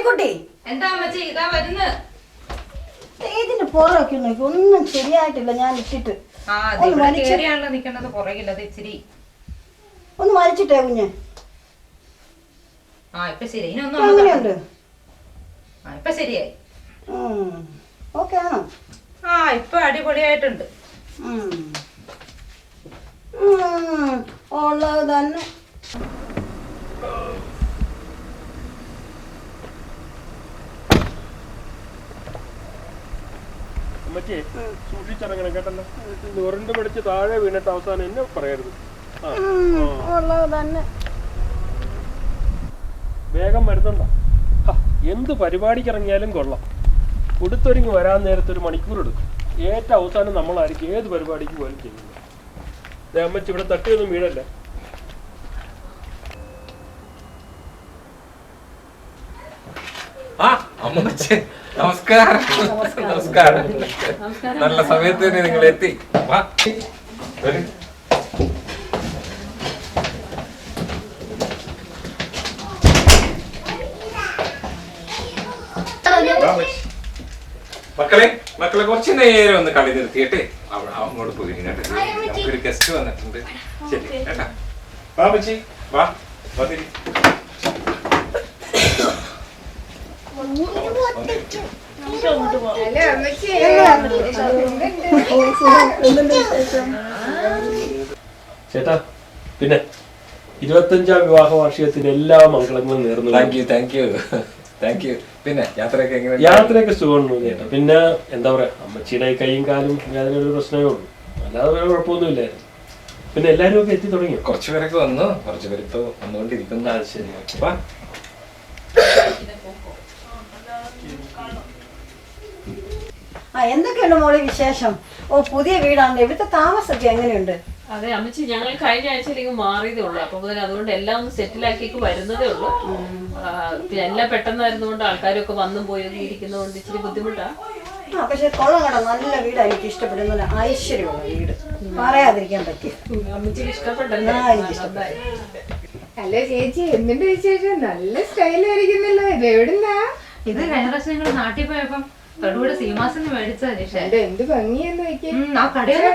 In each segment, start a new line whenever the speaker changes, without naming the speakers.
മേരിക്കുട്ടി
എന്താ അമ്മച്ചി ഇതാ വരുന്നത്
ഇതിന്റെ പുറമൊക്കെ നോക്കി ഒന്നും ശരിയായിട്ടില്ല ഞാൻ ഇട്ടിട്ട്
ആ
ഒന്ന്
ഇവിടെ
വലിച്ച്.
കേറിയാണല്ലോ നിക്കണത് പുറകില്ല അത് ഇച്ചിരി
ഒന്ന് വലിച്ചിട്ടേ കുഞ്ഞ്
ആ ഇപ്പൊ ശരി
എങ്ങനെയുണ്ട്
ആ ഇപ്പൊ ശരിയായി
ഓക്കെ ആണോ
ആ ഇപ്പൊ അടിപൊളിയായിട്ടുണ്ട്
ഉം. ഉം, ഉള്ളത് തന്നെ
അമ്മച്ചി സൂക്ഷിച്ചിറങ്ങണം കേട്ടല്ലോ. ഉരുണ്ട് പിടിച്ച് താഴെ വീണിട്ട് അവസാനം എന്നെ പറയരുത്. വേഗം വരുത്തണ്ട. എന്ത് പരിപാടിക്ക് ഇറങ്ങിയാലും കൊള്ളാം. കൊടുത്തൊരുങ്ങി വരാൻ നേരത്തെ ഒരു മണിക്കൂർ എടുക്കും ഏറ്റവും അവസാനം നമ്മളായിരിക്കും ഏത് പരിപാടിക്ക് പോലും ചെയ്യുന്നത്. ദേ അമ്മച്ചി ഇവിടെ തട്ടിയൊന്നും വീഴല്ലേ?
ആ അമ്മച്ചി. നമസ്കാരം. നമസ്കാരം. നല്ല സമയത്ത് തന്നെ നിങ്ങൾ എത്തി. മക്കളെ മക്കളെ കുറച്ച് നേരം ഒന്ന് കളി നിർത്തിയിട്ട് അവിടെ അങ്ങോട്ട് പോയി കേട്ടോ നമുക്കൊരു ഗസ്റ്റ് വന്നിട്ടുണ്ട്. ശരി കേട്ടാ. വാ വാ വന്നിരി വന്നിരി.
ചേട്ടാ പിന്നെ ഇരുപത്തഞ്ചാം വിവാഹ വാർഷികത്തിന്റെ എല്ലാ മംഗളങ്ങളും നേർന്നു
thank you thank you thank you പിന്നെ യാത്രയൊക്കെ എങ്ങനെ
യാത്രയൊക്കെ സുഖമാണ് ചേട്ടാ. പിന്നെ എന്താ പറയാ അമ്മച്ചിയുടെ കൈയും കാലും വേദന ഒരു പ്രശ്നമേ ഉള്ളൂ. അല്ലാതെ വേറെ കുഴപ്പമൊന്നുമില്ലായിരുന്നു. പിന്നെ എല്ലാരും ഒക്കെ എത്തി
തുടങ്ങി കുറച്ചുപേരൊക്കെ വന്നു. കുറച്ചുപേരിപ്പോ വന്നുകൊണ്ടിരിക്കുന്നു.
ശരി.
ആ എന്തൊക്കെയുണ്ട് മോളെ വിശേഷം? ഓ പുതിയ വീടാണ്. ഇവിടുത്തെ താമസമൊക്കെ എങ്ങനെയുണ്ട്?
അതെ അമ്മച്ചി ഞങ്ങൾ കഴിഞ്ഞ ആഴ്ചയിലേക്ക് മാറിയതേ ഉള്ളൂ. അപ്പൊ മുതൽ അതുകൊണ്ട് എല്ലാം ഒന്ന് സെറ്റിലാക്കിയേക്ക് വരുന്നതേ ഉള്ളൂ. എല്ലാം പെട്ടെന്നായിരുന്നുകൊണ്ട് ആൾക്കാരൊക്കെ വന്നും പോയൊക്കെ ഇരിക്കുന്നതുകൊണ്ട് ഇച്ചിരി ബുദ്ധിമുട്ടാ.
ആ പക്ഷെ കൊള്ളം കട നല്ല വീടാണ് എനിക്ക് ഇഷ്ടപ്പെടുന്ന നല്ല ഐശ്വര്യമുള്ള വീട്. പറയാതിരിക്കാൻ പറ്റിയ.
അമ്മച്ചിക്ക് ഇഷ്ടപ്പെട്ടല്ലോ
ആ, എനിക്ക് ഇഷ്ടപ്പെട്ടു.
ഹലോ ചേച്ചി എന്തുണ്ട് വിശേഷം? നല്ല സ്റ്റൈലായിരിക്കുന്നല്ലോ. ഇത് എവിടുന്നാ?
ഇത് കഴിഞ്ഞ പ്രാവശ്യം ഞങ്ങൾ നാട്ടിൽ പോയപ്പം തൊടുപുഴ നിഷേ.
എന്ത് ഭംഗിയെന്ന്
ആ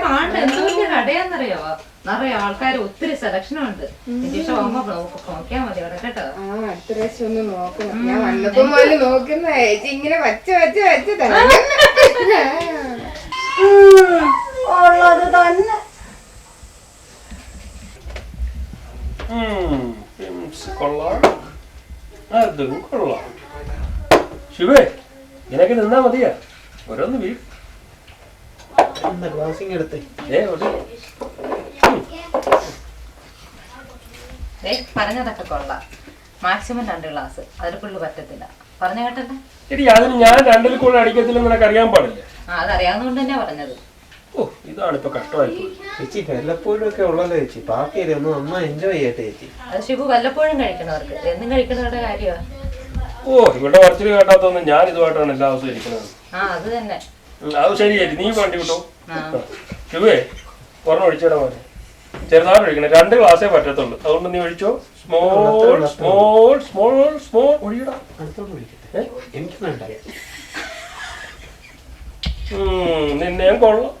കാണണ്ട. എന്ത് വലിയ കടയാന്നറിയോ നിറയെ ആൾക്കാർ ഒത്തിരി സെലക്ഷനും ഉണ്ട്. പോകുമ്പോ നോക്കിയാ മതി അവിടെ കേട്ടോ.
ആ അടുത്ത പ്രാവശ്യം ഒന്ന് നോക്കണം. ഞാൻ വന്നപ്പോ മുതൽ നോക്കുന്ന ചേച്ചി ഇങ്ങനെ വച്ച വച്ച വച്ച
ഉം, ഉള്ളത് തന്നെ.
കൊള്ളാം. അതും കൊള്ളാം. ശിവേ നിനക്ക് നിന്നാ മതിയാ? ഓരോന്ന് വീ ഏ എടുത്ത്?
ഏ പറഞ്ഞതൊക്കെ കൊള്ളാം. മാക്സിമം രണ്ട് ഗ്ലാസ് അതിൽ കൂടുതൽ പറ്റത്തില്ല. പറഞ്ഞ കേട്ടല്ലേ?
എടി അതിന് ഞാൻ രണ്ടിൽ കൂടുതൽ അടിക്കത്തില്ലെന്ന് നിനക്ക് അറിയാൻ പാടില്ല?
ആ അതറിയാവുന്നതുകൊണ്ട് തന്നെയാ പറഞ്ഞത്.
ഓ ഇതാണ് ഇപ്പൊ കഷ്ടമായി പോയി.
ചേച്ചി വല്ലപ്പോഴും ഒക്കെ ഉള്ളല്ലോ ചേച്ചി. ബാക്കിയല്ലേ ഒന്ന് നന്നായി എൻജോയ് ചെയ്യട്ടെ ചേച്ചി.
അത് ശിവു വല്ലപ്പോഴും കഴിക്കണവർക്ക്. എന്നും കഴിക്കുന്നവരുടെ കാര്യമാണ്
ഓ ഇവിടെ പറച്ചിൽ കേട്ടാത്തൊന്നും ഞാൻ ഇതുമായിട്ടാണ് എല്ലാ ദിവസവും ഇരിക്കുന്നത്.
ആ അത് തന്നെ.
അത് നീ വണ്ടി കിട്ടോ
ചുവേ
ശിവേ ഒരെണ്ണം ഒഴിച്ചിടാൻ പോലെ ചെറുതായിട്ട് ഒഴിക്കണം. രണ്ട് ഗ്ലാസ്സേ പറ്റത്തുള്ളൂ. അതുകൊണ്ട് നീ ഒഴിച്ചോ. സ്മോൾ സ്മോൾ സ്മോൾ സ്മോൾ ഒഴിയടാ. നിന്നെയും കൊള്ളാം.